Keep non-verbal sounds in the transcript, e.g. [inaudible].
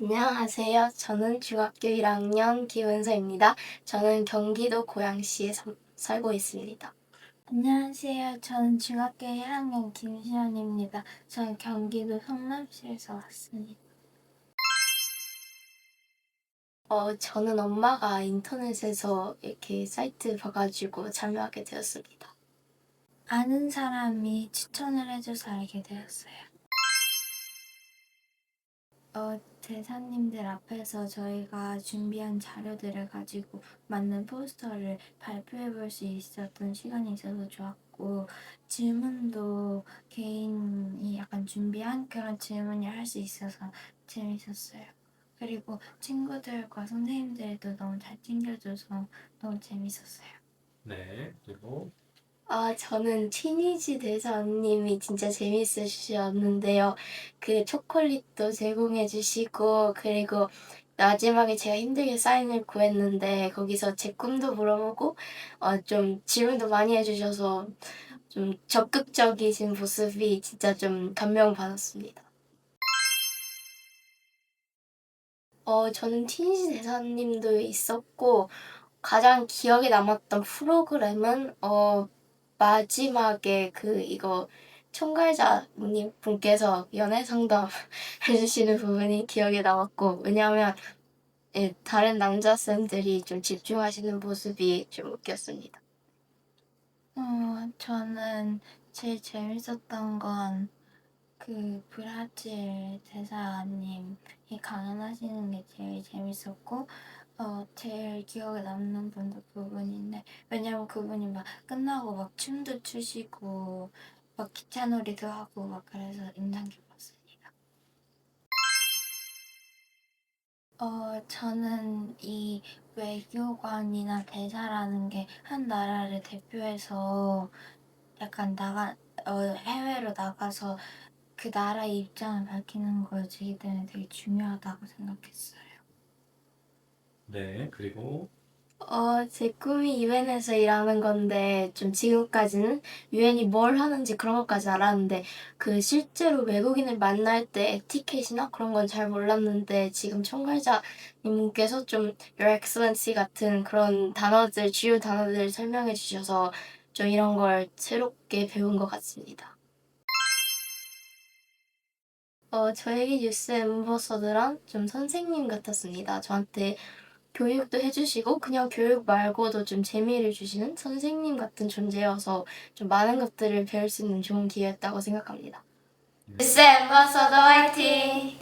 안녕하세요. 저는 중학교 1학년 김은서입니다. 저는 경기도 고양시에 사- 살고 있습니다. 안녕하세요. 저는 중학교 1학년 김시연입니다. 저는 경기도 성남시에서 왔습니다. 어, 저는 엄마가 인터넷에서 이렇게 사이트 봐가지고 참여하게 되었습니다. 아는 사람이 추천을 해줘서 알게 되었어요. 어, 대사님들 앞에서 저희가 준비한 자료들을 가지고 맞는 포스터를 발표해 볼 수 있었던 시간이 있어서 좋았고, 질문도 개인이 약간 준비한 그런 질문을 할 수 있어서 재밌었어요. 그리고 친구들과 선생님들도 너무 잘 챙겨줘서 너무 재밌었어요. 네, 그리고 아, 저는 티니지 대사님이 진짜 재밌으셨는데요. 그 초콜릿도 제공해 주시고, 그리고 마지막에 제가 힘들게 사인을 구했는데, 거기서 제 꿈도 물어보고, 어, 좀 질문도 많이 해주셔서 좀 적극적이신 모습이 진짜 좀 감명받았습니다. 어, 저는 티니지 대사님도 있었고, 가장 기억에 남았던 프로그램은, 어, 마지막에 그 이거 총괄자님 분께서 연애 상담 [laughs] 해주시는 부분이 기억에 남았고 왜냐하면 예, 다른 남자 쌤들이 좀 집중하시는 모습이 좀 웃겼습니다. 어, 저는 제일 재밌었던 건 그 브라질 대사님이 강연하시는 게 제일 재밌었고, 어, 제일 기억에 남는 분도 그분인데, 왜냐면 그분이 막 끝나고 막 춤도 추시고, 막 기차놀이도 하고, 막 그래서 인상 깊었습니다. 어, 저는 이 외교관이나 대사라는 게 한 나라를 대표해서 약간 나가, 어, 해외로 나가서 그 나라의 입장을 밝히는 거였기 때문에 되게 중요하다고 생각했어요. 네, 그리고 어, 제 꿈이 유엔에서 일하는 건데 좀 지금까지는 유엔이 뭘 하는지 그런 것까지 알았는데 그 실제로 외국인을 만날 때 에티켓이나 그런 건 잘 몰랐는데 지금 총괄자님께서 좀 Your Excellency 같은 그런 단어들 주요 단어들 설명해 주셔서 좀 이런 걸 새롭게 배운 것 같습니다. 어, 저에게 뉴스 엠버서드란 좀 선생님 같았습니다. 저한테 교육도 해주시고 그냥 교육 말고도 좀 재미를 주시는 선생님 같은 존재여서 좀 많은 것들을 배울 수 있는 좋은 기회였다고 생각합니다. 뉴스 엠버서더 화이팅!